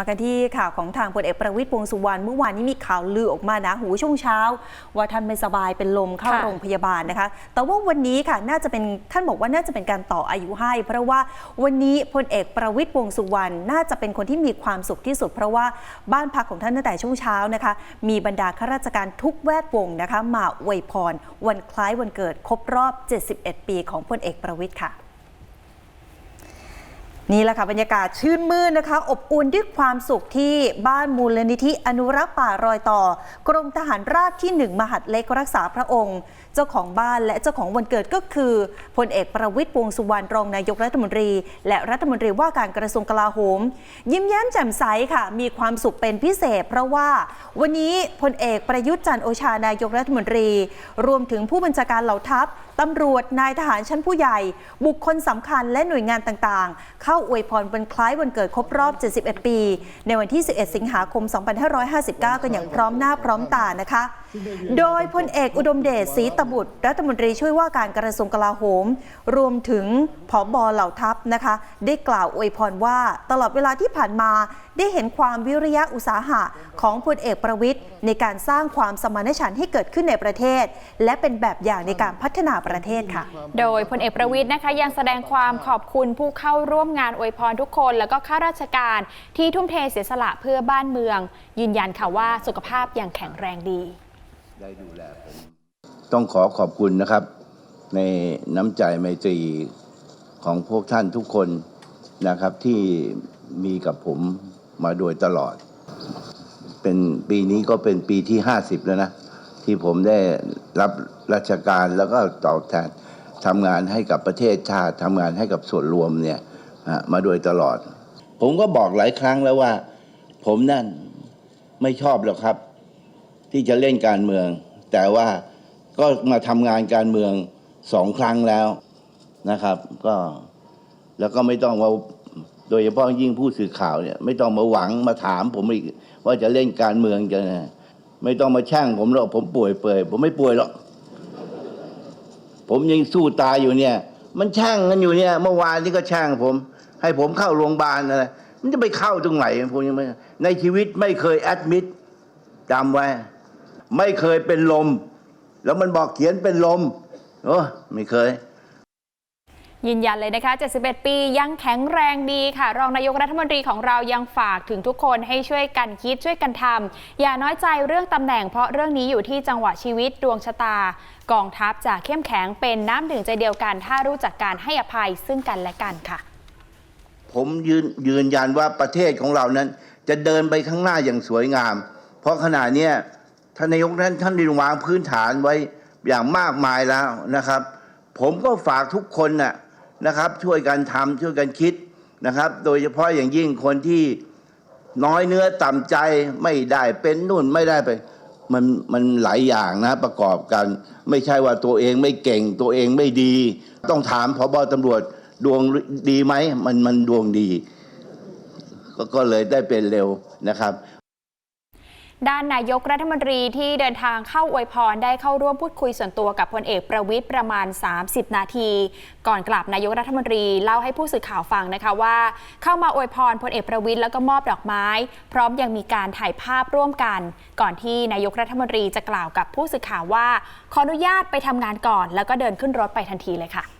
มากันที่ข่าวของทางพลเอกประวิตยวงษ์สุวรรณเมื่อวานนี้มีข่าวลือออกมานะหูช่วงเช้า ว่าท่านไม่สบายเป็นลมเข้าค่ะโรงพยาบาลนะคะ แต่ว่าวันนี้ค่ะน่าจะเป็นท่านบอกว่าน่าจะเป็นการต่ออายุให้ เพราะว่าวันนี้พลเอกประวิตยวงษ์สุวรรณน่าจะเป็นคนที่มีความสุขที่สุด เพราะว่าบ้านพักของท่านตั้งแต่ช่วงเช้านะคะ มีบรรดาข้าราชการทุกแวดวงนะคะ มาอวยพร วันคล้ายวันเกิดครบรอบ 71 ปีของพลเอกประวิตยค่ะ นี่แหละค่ะบรรยากาศชื่นมื่นนะคะ อบอุ่นด้วยความสุขที่บ้านมูลนิธิอนุรักษ์ป่ารอยต่อ กรมทหารราบที่หนึ่งมหัดเล็กรักษาพระองค์ เจ้าของบ้านและเจ้าของวันเกิดก็คือพลเอกประวิตยวงสุวรรณรองนายกรัฐมนตรี และรัฐมนตรีว่าการกระทรวงกลาโหม ยิ้มแย้มแจ่มใสค่ะ มีความสุขเป็นพิเศษ เพราะว่าวันนี้พลเอกประยุทธ์จันโอชานายกรัฐมนตรี รวมถึงผู้บัญชาการเหล่าทัพตำรวจนายทหารชั้นผู้ใหญ่ บุคคลสำคัญและหน่วยงานต่างๆ เข้าอวยพรวันคล้ายวันเกิดครบรอบ 71 ปี ในวันที่ 11 สิงหาคม 2559 กันอย่างพร้อมหน้าพร้อมตานะคะโดยพลเอกอุดมเดชศรีตบุตร รัฐมนตรีช่วยว่าการกระทรวงกลาโหม รวมถึงผอบอเหล่าทัพนะคะ ได้กล่าวอวยพรว่าตลอดเวลาที่ผ่านมาได้เห็นความวิริยะอุตสาหะของพลเอกประวิทย์ในการสร้างความสมานฉันท์ให้เกิดขึ้นในประเทศ และเป็นแบบอย่างในการพัฒนาประเทศค่ะ โดยพลเอกประวิทย์นะคะยังแสดงความขอบคุณผู้เข้าร่วมงานอวยพรทุกคน แล้วก็ข้าราชการที่ทุ่มเทเสียสละเพื่อบ้านเมือง ยืนยันค่ะว่าสุขภาพยังแข็งแรงดี ได้ดูแลผมต้องขอขอบคุณนะครับ ในน้ำใจไมตรีของพวกท่านทุกคนนะครับที่มีกับผมมาโดยตลอด เป็นปีนี้ก็เป็นปีที่ 50 แล้วนะ ที่ผมได้รับราชการแล้วก็ตอบแทนทำงานให้กับประเทศชาติทำงานให้กับส่วนรวมเนี่ยมาโดยตลอด ผมก็บอกหลายครั้งแล้วว่า ผมนั่นไม่ชอบหรอกครับ ที่จะเล่นการเมือง แต่ว่าก็มาทำงานการเมืองสองครั้งแล้วนะครับ ก็แล้วก็ไม่ต้องมาโดยเฉพาะยิ่งผู้สื่อข่าวเนี่ย ไม่ต้องมาหวังมาถามผมอีกว่าจะเล่นการเมืองจะไม่ต้องมาแช่งผมหรอกผมป่วยเปื่อยผมไม่ป่วยหรอกผมยังสู้ตายอยู่เนี่ย มันแช่งกันอยู่เนี่ย เมื่อวานนี้ก็แช่งผม ให้ผมเข้าโรงพยาบาลอะไรมันจะไปเข้าตรงไหนผมยังไม่ในชีวิตไม่เคยแอดมิดจำไว้ ไม่เคยเป็นลม แล้วมันบอกเขียนเป็นลมโอ้ไม่เคยยืนยันเลยนะคะ 71 ปียังแข็งแรงดีค่ะ รองนายกรัฐมนตรีของเรายังฝากถึงทุกคนให้ช่วยกันคิดช่วยกันทำอย่าน้อยใจเรื่องตำแหน่งเพราะเรื่องนี้อยู่ที่จังหวะชีวิตดวงชะตา กองทัพจะเข้มแข็งเป็นน้ำหนึ่งใจเดียวกัน ถ้ารู้จักการให้อภัยซึ่งกันและกันค่ะ ผมยืนยืนยันว่าประเทศของเรานั้น จะเดินไปข้างหน้าอย่างสวยงาม เพราะขณะเนี้ย ท่านนายกนั้นท่านได้วางพื้นฐานไว้อย่างมากมายแล้วนะครับ ผมก็ฝากทุกคนน่ะนะครับ ช่วยกันทำช่วยกันคิดนะครับ โดยเฉพาะอย่างยิ่งคนที่น้อยเนื้อต่ำใจไม่ได้เป็นนู่นไม่ได้ไปมันมันหลายอย่างนะประกอบกัน ไม่ใช่ว่าตัวเองไม่เก่งตัวเองไม่ดี ต้องถามพบตำรวจดวงดีไหมมันมันดวงดีกก็เลยได้เป็นเร็วนะครับ ด้านนายกรัฐมนตรีที่เดินทางเข้าอวยพรได้เข้าร่วมพูดคุยส่วนตัวกับพลเอกประวิทย์ประมาณ 30 นาที ก่อนกลับนายกรัฐมนตรีเล่าให้ผู้สื่อข่าวฟังนะคะว่า เข้ามาอวยพรพลเอกประวิทย์แล้วก็มอบดอกไม้ พร้อมยังมีการถ่ายภาพร่วมกัน ก่อนที่นายกรัฐมนตรีจะกล่าวกับผู้สื่อข่าวว่า ขออนุญาตไปทำงานก่อน แล้วก็เดินขึ้นรถไปทันทีเลยค่ะ